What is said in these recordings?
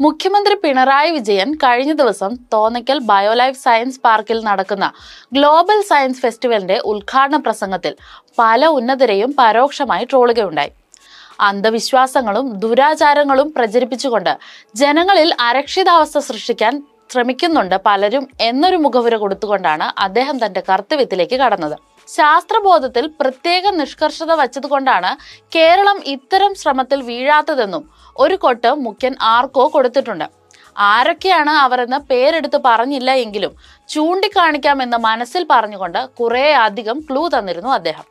മുഖ്യമന്ത്രി പിണറായി വിജയൻ കഴിഞ്ഞ ദിവസം തോന്നയ്ക്കൽ ബയോലൈഫ് സയൻസ് പാർക്കിൽ നടക്കുന്ന ഗ്ലോബൽ സയൻസ് ഫെസ്റ്റിവലിന്റെ ഉദ്ഘാടന പ്രസംഗത്തിൽ പല ഉന്നതരെയും പരോക്ഷമായി ട്രോളുകയുണ്ടായി. അന്ധവിശ്വാസങ്ങളും ദുരാചാരങ്ങളും പ്രചരിപ്പിച്ചുകൊണ്ട് ജനങ്ങളിൽ അരക്ഷിതാവസ്ഥ സൃഷ്ടിക്കാൻ ശ്രമിക്കുന്നുണ്ട് പലരും എന്നൊരു മുഖവുര കൊടുത്തുകൊണ്ടാണ് അദ്ദേഹം തന്റെ കർത്തവ്യത്തിലേക്ക് കടന്നത്. ശാസ്ത്രബോധത്തിൽ പ്രത്യേക നിഷ്കർഷത വച്ചതുകൊണ്ടാണ് കേരളം ഇത്തരം ശ്രമത്തിൽ വീഴാത്തതെന്നും ഒരു കൊട്ട് മുഖ്യൻ ആർക്കോ കൊടുത്തിട്ടുണ്ട്. ആരൊക്കെയാണ് അവരെന്ന് പേരെടുത്ത് പറഞ്ഞില്ല എങ്കിലും ചൂണ്ടിക്കാണിക്കാമെന്ന് മനസ്സിൽ പറഞ്ഞുകൊണ്ട് കുറേ അധികം ക്ലൂ തന്നിരുന്നു അദ്ദേഹം.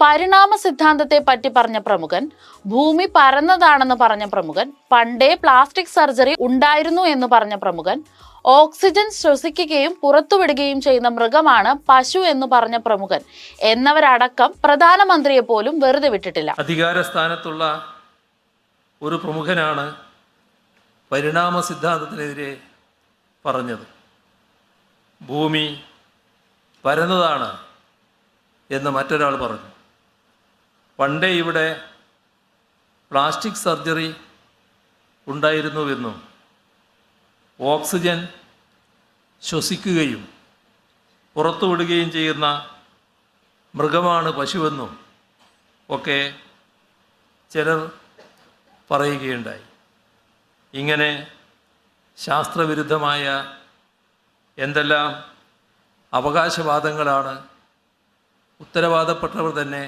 പരിണാമ സിദ്ധാന്തത്തെ പറ്റി പറഞ്ഞ പ്രമുഖൻ ഭൂമി പരന്നതാണെന്ന് പറഞ്ഞ പ്രമുഖൻ പണ്ടേ പ്ലാസ്റ്റിക് സർജറി ഉണ്ടായിരുന്നു എന്ന് പറഞ്ഞ പ്രമുഖൻ ഓക്സിജൻ ശ്വസിക്കുകയും പുറത്തുവിടുകയും ചെയ്യുന്ന മൃഗമാണ് പശു എന്ന് പറഞ്ഞ പ്രമുഖൻ എന്നവരടക്കം പ്രധാനമന്ത്രിയെ പോലും വെറുതെ വിട്ടിട്ടില്ല. അധികാര സ്ഥാനത്തുള്ള ഒരു പ്രമുഖനാണ് പരിണാമ സിദ്ധാന്തത്തിനെതിരെ പറഞ്ഞത്. ഭൂമി പരന്നതാണ് എന്ന് മറ്റൊരാൾ പറഞ്ഞു. പണ്ടേ ഇവിടെ പ്ലാസ്റ്റിക് സർജറി ഉണ്ടായിരുന്നുവെന്നും ഓക്സിജൻ ശ്വസിക്കുകയും പുറത്തുവിടുകയും ചെയ്യുന്ന മൃഗമാണ് പശുവെന്നും ഒക്കെ ചിലർ പറയുകയുണ്ടായി. ഇങ്ങനെ ശാസ്ത്രവിരുദ്ധമായ എന്തെല്ലാം അവകാശവാദങ്ങളാണ് ഉത്തരവാദപ്പെട്ടവർ തന്നെ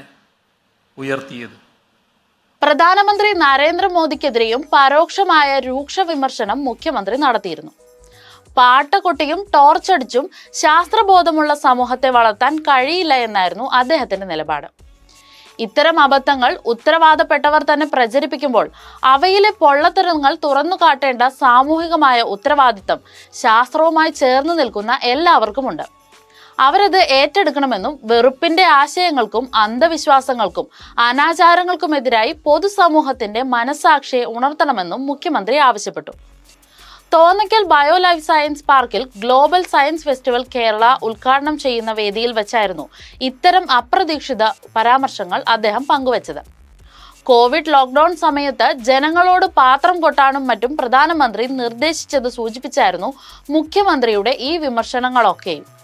ഉയർത്തിയത്. പ്രധാനമന്ത്രി നരേന്ദ്രമോദിക്കെതിരെയും പരോക്ഷമായ രൂക്ഷ വിമർശനം മുഖ്യമന്ത്രി നടത്തിയിരുന്നു. പാട്ടക്കൊട്ടിയും ടോർച്ചടിച്ചും ശാസ്ത്രബോധമുള്ള സമൂഹത്തെ വളർത്താൻ കഴിയില്ല എന്നായിരുന്നു അദ്ദേഹത്തിന്റെ നിലപാട്. ഇത്തരം അബദ്ധങ്ങൾ ഉത്തരവാദപ്പെട്ടവർ തന്നെ പ്രചരിപ്പിക്കുമ്പോൾ അവയിലെ പൊള്ളത്തരങ്ങൾ തുറന്നു കാട്ടേണ്ട സാമൂഹികമായ ഉത്തരവാദിത്തം ശാസ്ത്രവുമായി ചേർന്ന് നിൽക്കുന്ന എല്ലാവർക്കുമുണ്ട്. അവരത് ഏറ്റെടുക്കണമെന്നും വെറുപ്പിന്റെ ആശയങ്ങൾക്കും അന്ധവിശ്വാസങ്ങൾക്കും അനാചാരങ്ങൾക്കുമെതിരായി പൊതുസമൂഹത്തിന്റെ മനസാക്ഷിയെ ഉണർത്തണമെന്നും മുഖ്യമന്ത്രി ആവശ്യപ്പെട്ടു. തോന്നയ്ക്കൽ ബയോ ലൈഫ് സയൻസ് പാർക്കിൽ ഗ്ലോബൽ സയൻസ് ഫെസ്റ്റിവൽ കേരള ഉദ്ഘാടനം ചെയ്യുന്ന വേദിയിൽ വെച്ചായിരുന്നു ഇത്തരം അപ്രതീക്ഷിത പരാമർശങ്ങൾ അദ്ദേഹം പങ്കുവച്ചത്. കോവിഡ് ലോക്ക്ഡൌൺ സമയത്ത് ജനങ്ങളോട് പാത്രം കൊട്ടാനും മറ്റും പ്രധാനമന്ത്രി നിർദ്ദേശിച്ചത് സൂചിപ്പിച്ചായിരുന്നു മുഖ്യമന്ത്രിയുടെ ഈ വിമർശനങ്ങളൊക്കെയും.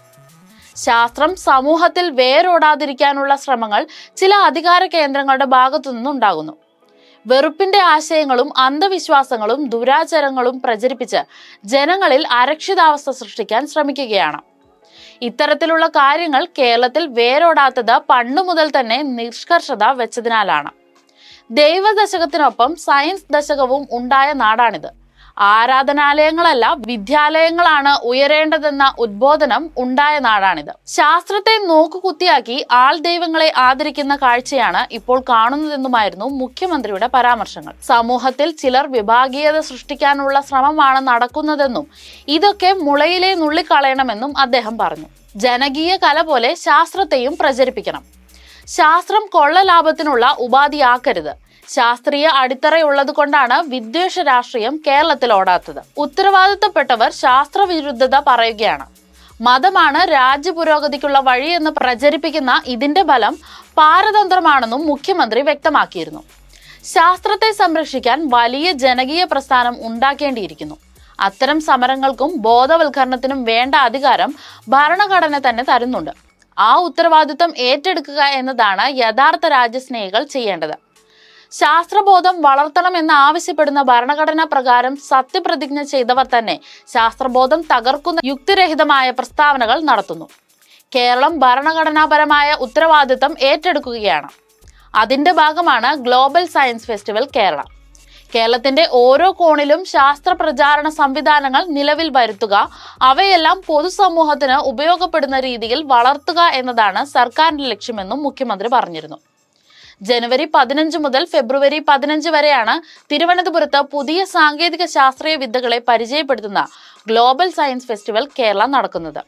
ശാസ്ത്രം സമൂഹത്തിൽ വേരോടാതിരിക്കാനുള്ള ശ്രമങ്ങൾ ചില അധികാര കേന്ദ്രങ്ങളുടെ ഭാഗത്തു നിന്നുണ്ടാകുന്നു. വെറുപ്പിന്റെ ആശയങ്ങളും അന്ധവിശ്വാസങ്ങളും ദുരാചാരങ്ങളും പ്രചരിപ്പിച്ച് ജനങ്ങളിൽ അരക്ഷിതാവസ്ഥ സൃഷ്ടിക്കാൻ ശ്രമിക്കുകയാണ്. ഇത്തരത്തിലുള്ള കാര്യങ്ങൾ കേരളത്തിൽ വേരോടാത്തത് പണ്ടുമുതൽ തന്നെ നിഷ്കർഷത വെച്ചതിനാലാണ്. ദൈവദശകത്തിനൊപ്പം സയൻസ് ദശകവും ഉണ്ടായ നാടാണിത്. ആരാധനാലയങ്ങളല്ല വിദ്യാലയങ്ങളാണ് ഉയരേണ്ടതെന്ന ഉദ്ബോധനം ഉണ്ടായ നാടാണിത്. ശാസ്ത്രത്തെ നോക്കുകുത്തിയാക്കി ആൾ ദൈവങ്ങളെ ആദരിക്കുന്ന കാഴ്ചയാണ് ഇപ്പോൾ കാണുന്നതെന്നുമായിരുന്നു മുഖ്യമന്ത്രിയുടെ പരാമർശങ്ങൾ. സമൂഹത്തിൽ ചിലർ വിഭാഗീയത സൃഷ്ടിക്കാനുള്ള ശ്രമമാണ് നടക്കുന്നതെന്നും ഇതൊക്കെ മുളയിലെ നുള്ളിക്കളയണമെന്നും അദ്ദേഹം പറഞ്ഞു. ജനകീയ കല പോലെ ശാസ്ത്രത്തെയും പ്രചരിപ്പിക്കണം. ശാസ്ത്രം കൊള്ള ലാഭത്തിനുള്ള ഉപാധിയാക്കരുത്. ശാസ്ത്രീയ അടിത്തറയുള്ളത് കൊണ്ടാണ് വിദ്വേഷ രാഷ്ട്രീയം കേരളത്തിൽ ഓടാത്തത്. ഉത്തരവാദിത്തപ്പെട്ടവർ ശാസ്ത്രവിരുദ്ധത പറയുകയാണ്. മതമാണ് രാജ്യപുരോഗതിക്കുള്ള എന്ന് പ്രചരിപ്പിക്കുന്ന ഇതിന്റെ ഫലം പാരതന്ത്രമാണെന്നും മുഖ്യമന്ത്രി വ്യക്തമാക്കിയിരുന്നു. ശാസ്ത്രത്തെ സംരക്ഷിക്കാൻ വലിയ ജനകീയ പ്രസ്ഥാനം ഉണ്ടാക്കേണ്ടിയിരിക്കുന്നു. അത്തരം സമരങ്ങൾക്കും ബോധവൽക്കരണത്തിനും വേണ്ട അധികാരം ഭരണഘടന തന്നെ തരുന്നുണ്ട്. ആ ഉത്തരവാദിത്വം ഏറ്റെടുക്കുക എന്നതാണ് യഥാർത്ഥ രാജ്യസ്നേഹികൾ ചെയ്യേണ്ടത്. ശാസ്ത്രബോധം വളർത്തണമെന്ന് ആവശ്യപ്പെടുന്ന ഭരണഘടനാ പ്രകാരം സത്യപ്രതിജ്ഞ ചെയ്തവർ തന്നെ ശാസ്ത്രബോധം തകർക്കുന്ന യുക്തിരഹിതമായ പ്രസ്താവനകൾ നടത്തുന്നു. കേരളം ഭരണഘടനാപരമായ ഉത്തരവാദിത്തം ഏറ്റെടുക്കുകയാണ്. അതിന്റെ ഭാഗമാണ് ഗ്ലോബൽ സയൻസ് ഫെസ്റ്റിവൽ കേരള. കേരളത്തിന്റെ ഓരോ കോണിലും ശാസ്ത്ര പ്രചാരണ സംവിധാനങ്ങൾ നിലവിൽ വരുത്തുക അവയെല്ലാം പൊതുസമൂഹത്തിന് ഉപയോഗപ്പെടുന്ന രീതിയിൽ വളർത്തുക എന്നതാണ് സർക്കാരിന്റെ ലക്ഷ്യമെന്നും മുഖ്യമന്ത്രി പറഞ്ഞിരുന്നു. ജനുവരി പതിനഞ്ച് മുതൽ ഫെബ്രുവരി പതിനഞ്ച് വരെയാണ് തിരുവനന്തപുരത്ത് പുതിയ സാങ്കേതിക ശാസ്ത്രീയ വിദ്യകളെ പരിചയപ്പെടുത്തുന്ന ഗ്ലോബൽ സയൻസ് ഫെസ്റ്റിവൽ കേരള നടക്കുന്നത്.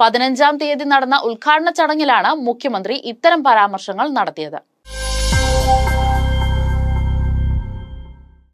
പതിനഞ്ചാം തീയതി നടന്ന ഉദ്ഘാടന ചടങ്ങിലാണ് മുഖ്യമന്ത്രി ഇത്തരം പരാമർശങ്ങൾ നടത്തിയത്.